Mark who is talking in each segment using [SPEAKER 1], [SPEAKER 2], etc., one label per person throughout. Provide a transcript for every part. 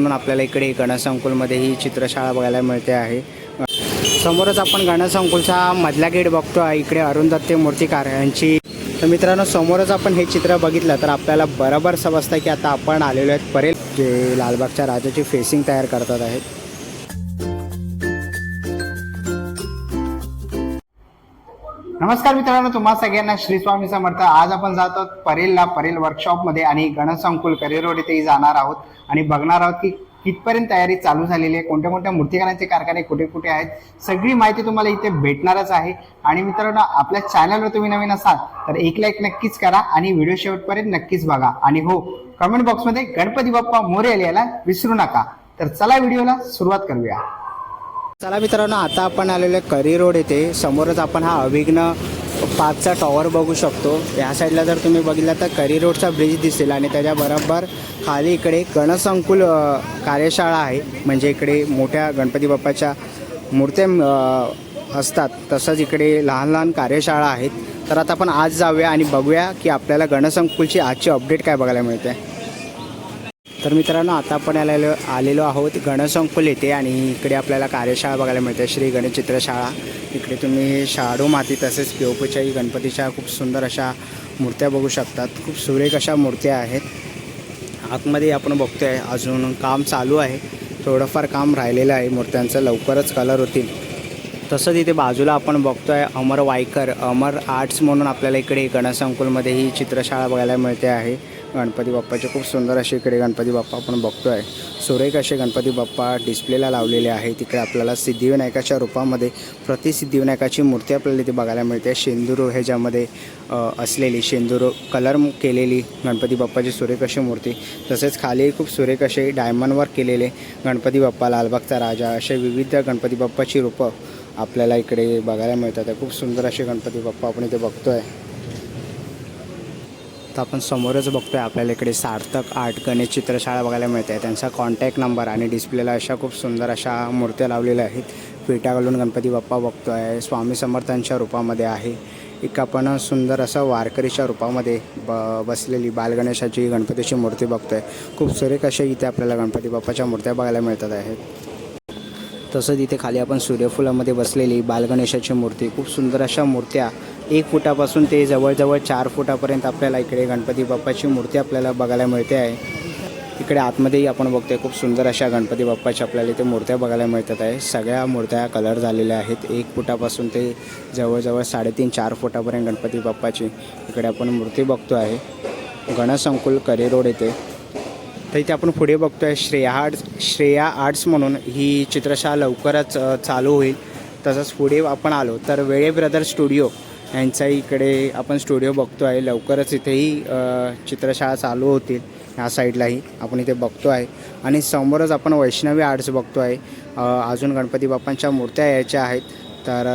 [SPEAKER 1] म्हणून आपल्याला इकडे गणसंकुलमध्ये ही चित्रशाळा बघायला मिळते आहे. समोरच आपण गणसंकुलचा मधला गेट बघतो आहे. इकडे अरुण दत्ते मूर्तिकार यांची तर मित्रांनो समोरच आपण हे चित्र बघितलं तर आपल्याला बरोबर समजतं की आता आपण आलेलो आहेत. परेल जे लालबागच्या राजाची फेसिंग तयार करतात आहेत. नमस्कार मित्रांनो तुम्हा सगळ्यांना श्री स्वामी समर्थ. आज आपण जात आहोत परेलला परेल वर्कशॉपमध्ये आणि गणसंकुल करिअर रोड इथेही जाणार आहोत आणि बघणार आहोत की कितपर्यंत तयारी चालू झालेली आहे कोणत्या कोणत्या मूर्तिकारांचे कारखाने कुठे कुठे आहेत सगळी माहिती तुम्हाला इथे भेटणारच आहे. आणि मित्रांनो आपल्या चॅनलवर तुम्ही नवीन असाल तर एक लाईक नक्कीच करा आणि व्हिडिओ शेवटपर्यंत नक्कीच बघा. आणि हो कमेंट बॉक्समध्ये गणपती बाप्पा मोरे यायला विसरू नका. तर चला व्हिडिओला सुरुवात करूया. चला मित्रांनो आता आपण आलेलो आहे करी रोड येथे समोरच आपण हा अभिघ्न पाचचा टॉवर बघू शकतो. या साईडला जर तुम्ही बघितला तर करी रोडचा ब्रिज दिसेल आणि त्याच्याबरोबर खाली इकडे गणसंकुल कार्यशाळा आहे. म्हणजे इकडे मोठ्या गणपती बाप्पाच्या मूर्त्या असतात. तसंच इकडे लहान लहान कार्यशाळा आहेत. तर आता आपण आज जाऊया आणि बघूया की आपल्याला गणसंकुलची आजची अपडेट काय बघायला मिळते. तर मित्रांनो आता आपण आलेलो आलेलो आहोत गणसंकुल येथे आणि इकडे आपल्याला कार्यशाळा बघायला मिळते श्री गणेश चित्रशाळा इकडे तुम्ही शाडू माती तसेच पिओपूच्याही गणपतीच्या खूप सुंदर अशा मूर्त्या बघू शकतात. खूप सुरेख अशा मूर्त्या आहेत. आतमध्ये आपण बघतोय अजून काम चालू आहे. थोडंफार काम राहिलेलं आहे मूर्त्यांचं. लवकरच कलर होतील. तसंच इथे बाजूला आपण बघतोय अमर वायकर अमर आर्ट्स म्हणून आपल्याला इकडे गणसंकुलमध्ये ही चित्रशाळा बघायला मिळते आहे. गणपती बाप्पाचे खूप सुंदर असे इकडे गणपती बाप्पा आपण बघतोय. सुरेख असे गणपती बाप्पा डिस्प्लेला लावलेले आहे. तिकडे आपल्याला सिद्धिविनायकाच्या रूपामध्ये प्रतिसिद्धिविनायकाची मूर्ती आपल्याला इथे बघायला मिळते. शेंदूर ह्याच्यामध्ये असलेली शेंदूर कलर केलेली गणपती बाप्पाची सुरेख अशी मूर्ती. तसेच खाली खूप सुरेख असे डायमंडवर केलेले गणपती बाप्पा लालबागचा राजा असे विविध गणपती बाप्पाची रूपं आपल्याला इकडे बघायला मिळतात. खूप सुंदर असे गणपती बाप्पा आपण इथे बघतोय. तर आपण समोरच बघतोय आपल्याला इकडे सार्थक आर्ट गणेश चित्रशाळा बघायला मिळते. त्यांचा कॉन्टॅक्ट नंबर आणि डिस्प्लेला अशा खूप सुंदर अशा मूर्त्या लावलेल्या आहेत. पेटा घालून गणपती बाप्पा बघतो आहे स्वामी समर्थांच्या रूपामध्ये आहे. एक आपण सुंदर असं वारकरीच्या रूपामध्ये ब बसलेली बालगणेशाची गणपतीची मूर्ती बघतोय. खूप सुरेख अशा इथे आपल्याला गणपती बाप्पाच्या मूर्त्या बघायला मिळतात आहेत. तसंच इथे खाली आपण सूर्यफुलामध्ये बसलेली बालगणेशाची मूर्ती. खूप सुंदर अशा मूर्त्या. एक फुटापासून ते जवळजवळ चार फुटापर्यंत आपल्याला इकडे गणपती बाप्पाची मूर्ती आपल्याला बघायला मिळते आहे. इकडे आतमध्येही आपण बघतोय खूप सुंदर अशा गणपती बाप्पाच्या आपल्याला इथे मूर्त्या बघायला मिळतात आहे. सगळ्या मूर्त्या कलर झालेल्या आहेत. एक फुटापासून ते जवळजवळ साडेतीन चार फुटापर्यंत गणपती बाप्पाची इकडे आपण मूर्ती बघतो आहे. गणसंकुल करे रोड येथे. तर इथे आपण पुढे बघतोय श्रेया आर्ट्स श्रेया आर्ट्स म्हणून ही चित्रशाळा लवकरच चालू होईल. तसंच पुढे आपण आलो तर वेळे ब्रदर स्टुडिओ यांचा इकडे आपण स्टुडिओ बघतो आहे लवकरच इथेही चित्रशाळा चालू होतील ह्या साईडलाही आपण इथे बघतो आहे आणि समोरच आपण वैष्णवी आर्ट्स बघतो आहे अजून गणपती बाप्पांच्या मूर्त्या यायच्या आहेत. तर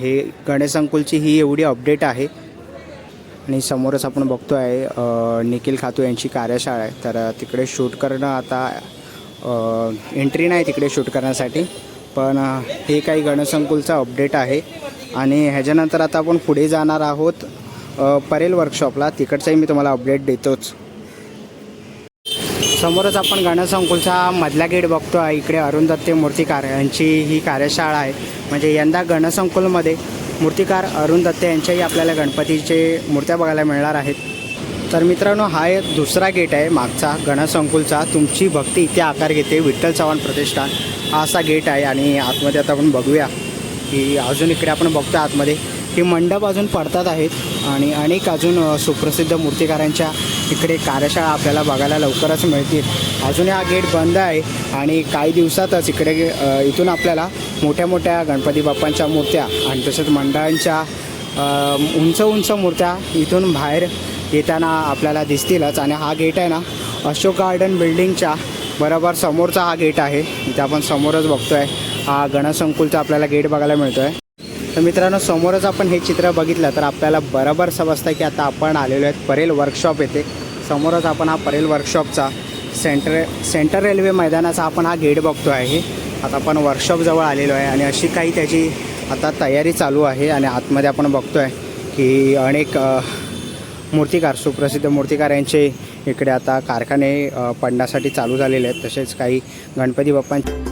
[SPEAKER 1] हे गणेश अंकुलची ही एवढी अपडेट आहे. आणि समोरच आपण बघतो आहे निखिल खातू यांची कार्यशाळा आहे. तर तिकडे शूट करणं आता एंट्री नाही तिकडे शूट करण्यासाठी पण हे काही गणसंकुलचा अपडेट आहे. आणि ह्याच्यानंतर आता आपण पुढे जाणार आहोत परेल वर्कशॉपला तिकडचाही मी तुम्हाला अपडेट देतोच. समोरच आपण गणसंकुलचा मधला गेट बघतो आहे इकडे अरुण दत्ते मूर्तिकार यांची ही कार्यशाळा आहे. म्हणजे यंदा गणसंकुलमध्ये मूर्तिकार अरुण दत्ते यांच्याही आपल्याला गणपतीचे मूर्त्या बघायला मिळणार आहेत. तर मित्रांनो हा एक दुसरा गेट आहे मागचा गणसंकुलचा. तुमची भक्ती इथे आकार घेते. विठ्ठल चव्हाण प्रतिष्ठान हा असा गेट आहे आणि आतमध्ये आता आपण बघूया की अजून इकडे आपण बघतो आतमध्ये. की मंडप अजून पडतात आहेत आणि अनेक अजून सुप्रसिद्ध मूर्तिकारांच्या इकडे कार्यशाळा आपल्याला बघायला लवकरच मिळतील. अजून हा गेट बंद आहे आणि काही दिवसातच इकडे इथून आपल्याला मोठ्या मोठ्या गणपती बाप्पांच्या मूर्त्या आणि तसेच मंडळांच्या उंच उंच मूर्त्या इथून बाहेर येताना आपल्याला दिसतीलच. आणि हा गेट आहे ना अशोक गार्डन बिल्डिंगच्या बरोबर समोरचा हा गेट आहे. इथे आपण समोरच बघतो आहे हा गणसंकुलचा आपल्याला गेट बघायला मिळतो आहे तर मित्रांनो समोरच आपण हे चित्र बघितलं तर आपल्याला बरोबर समजतं की आता आपण आलेलो आहेत परेल वर्कशॉप येथे. समोरच आपण हा परेल वर्कशॉपचा सेंटर सेंटर रेल्वे मैदानाचा आपण हा गेट बघतो आहे. आता आपण वर्कशॉपजवळ आलेलो आहे आणि अशी काही त्याची आता तयारी चालू आहे आणि आतमध्ये आपण बघतो आहे की अनेक मूर्तिकार सुप्रसिद्ध मूर्तिकार यांचे इकडे आता कारखाने पडण्यासाठी चालू झालेले आहेत. तसेच काही गणपती बाप्पांचे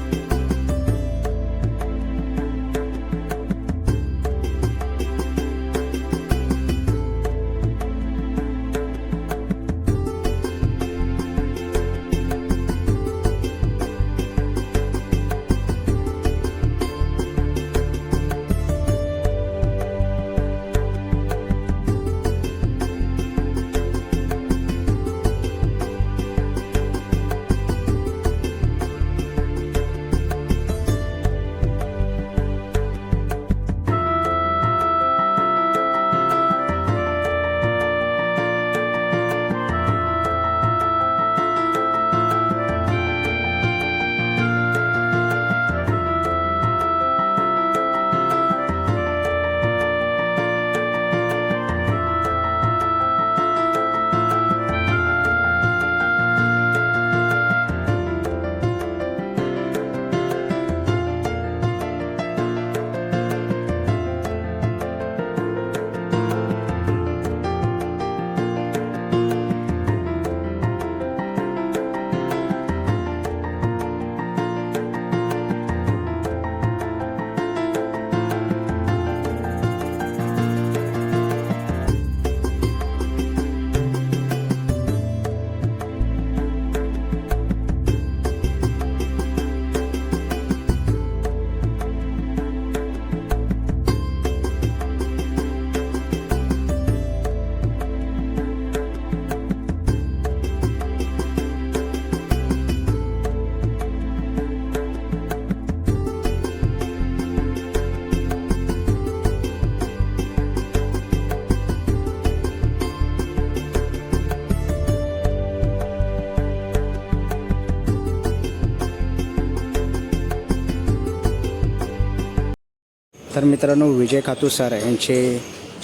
[SPEAKER 1] तर मित्रांनो विजय खातू सर यांचे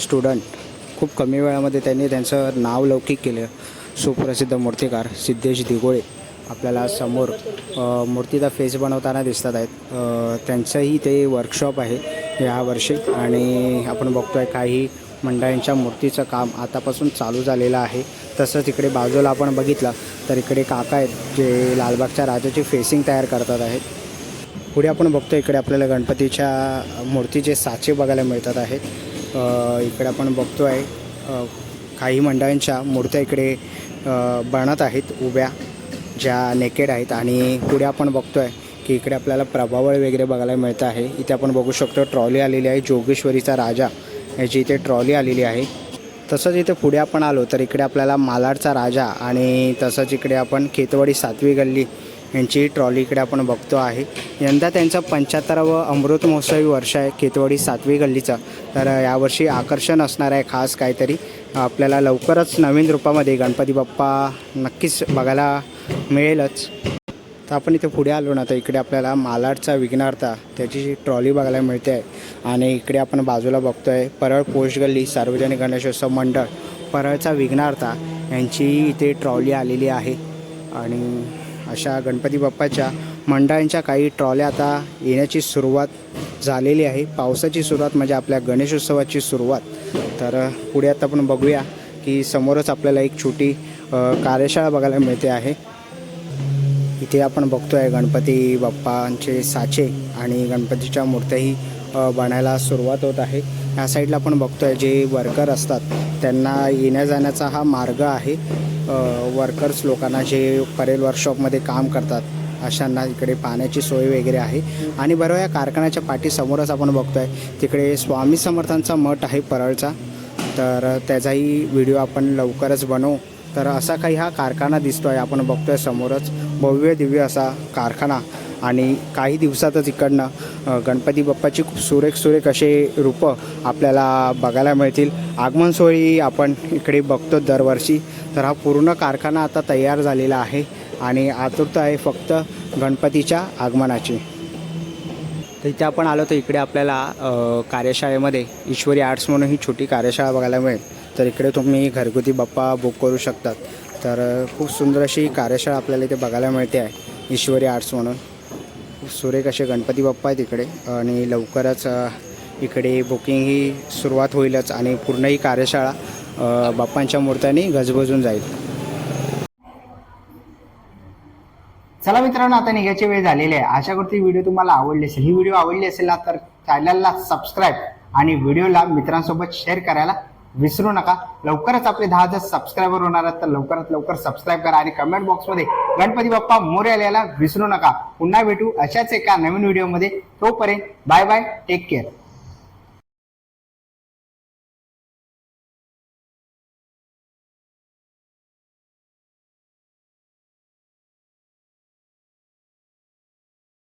[SPEAKER 1] स्टुडंट खूप कमी वेळामध्ये त्यांनी त्यांचं नाव लौकिक केलं. सुप्रसिद्ध मूर्तिकार सिद्धेश दिगोळे आपल्याला समोर मूर्तीचा फेस बनवताना दिसतात आहेत. त्यांचंही ते वर्कशॉप आहे यावर्षी आणि आपण बघतो आहे काही मंडळांच्या मूर्तीचं काम आतापासून चालू झालेलं आहे. तसंच इकडे बाजूला आपण बघितलं तर इकडे काका आहेत जे लालबागच्या राजाची फेसिंग तयार करतात आहेत. पुढे आपण बघतो इकडे आपल्याला गणपतीच्या मूर्तीचे साचे बघायला मिळतात आहेत. इकडे आपण बघतो आहे काही मंडळांच्या मूर्त्या इकडे बनत आहेत उभ्या ज्या नेकेड आहेत. आणि पुढे आपण बघतो आहे की इकडे आपल्याला प्रभावळ वगैरे बघायला मिळतं आहे. इथे आपण बघू शकतो ट्रॉली आलेली आहे जोगेश्वरीचा राजा. याची इथे ट्रॉली आलेली आहे. तसंच इथे पुढे आपण आलो तर इकडे आपल्याला मालाडचा राजा आणि तसंच इकडे आपण खेतवाडी सातवी गल्ली यांची ट्रॉली इकडे आपण बघतो आहे. यंदा त्यांचं पंच्याहत्तरावं अमृत महोत्सवी वर्ष आहे खेतवाडी सातवी गल्लीचं. तर यावर्षी आकर्षण असणार आहे खास काहीतरी. आपल्याला लवकरच नवीन रूपामध्ये गणपती बाप्पा नक्कीच बघायला मिळेलच. तर आपण इथे पुढे आलो ना तर इकडे आपल्याला मालाडचा विघ्नार्था त्याची जी ट्रॉली बघायला मिळते आहे. आणि इकडे आपण बाजूला बघतो आहे परळ पोस्ट गल्ली सार्वजनिक गणेशोत्सव मंडळ. परळचा विघ्नार्था यांची इथे ट्रॉली आलेली आहे. आणि अशा गणपती बाप्पाच्या मंडळांच्या काही ट्रॉल्या आता येण्याची सुरुवात झालेली आहे. पावसाची सुरुवात म्हणजे आपल्या गणेशोत्सवाची सुरुवात. तर पुढे आता आपण बघूया की समोरच आपल्याला एक छोटी कार्यशाळा बघायला मिळते आहे. इथे आपण बघतो आहे गणपती बाप्पांचे साचे आणि गणपतीच्या मूर्त्याही बनायला सुरुवात होत आहे. ह्या साईडला आपण बघतो आहे जे वर्कर असतात त्यांना येण्या जाण्याचा हा मार्ग आहे. वर्कर्स लोकांना जे परेल वर्कशॉपमध्ये काम करतात अशांना इकडे पाण्याची सोय वगैरे आहे. आणि बरोबर या कारखान्याच्या पाठीसमोरच आपण बघतो आहे तिकडे स्वामी समर्थांचा मठ आहे परळचा. तर त्याचाही व्हिडिओ आपण लवकरच बनवू. तर असा काही हा कारखाना दिसतो आहे आपण बघतोय समोरच. भव्य दिव्य असा कारखाना. आणि काही दिवसातच इकडनं गणपती बाप्पाची खूप सुरेख सुरेख असे रूपं आपल्याला बघायला मिळतील. आगमन सोयी आपण इकडे बघतो दरवर्षी. तर हा पूर्ण कारखाना आता तयार झालेला आहे आणि आतुरता आहे फक्त गणपतीच्या आगमनाची. तर इथे आपण आलो तर इकडे आपल्याला कार्यशाळेमध्ये ईश्वरी आर्ट्स म्हणून ही छोटी कार्यशाळा बघायला मिळेल. तर इकडे तुम्ही घरगुती बाप्पा बुक करू शकतात. तर खूप सुंदर अशी कार्यशाळा आपल्याला इथे बघायला मिळते आहे ईश्वरी आर्ट्स म्हणून. सुरेख असे गणपती बाप्पा आहेत इकडे. आणि लवकरच इकडे बुकिंग ही सुरुवात होईलच आणि पूर्ण ही कार्यशाळा बाप्पांच्या मूर्त्यांनी गजबजून जाईल. चला मित्रांनो आता निघायची वेळ झालेली आहे. अशा करते व्हिडिओ तुम्हाला आवडली असेल. ही व्हिडिओ आवडली असेल ना तर चॅनलला सबस्क्राईब आणि व्हिडिओला मित्रांसोबत शेअर करायला विसरू नका. लवकरच आपले दहा हजार सबस्क्रायबर होणार आहेत तर लवकरात लवकर सबस्क्राईब करा आणि कमेंट बॉक्समध्ये गणपती बाप्पा मोरे आल्याला विसरू नका. पुन्हा भेटू अशाच एका नवीन व्हिडिओमध्ये तोपर्यंत बाय बाय टेक केअर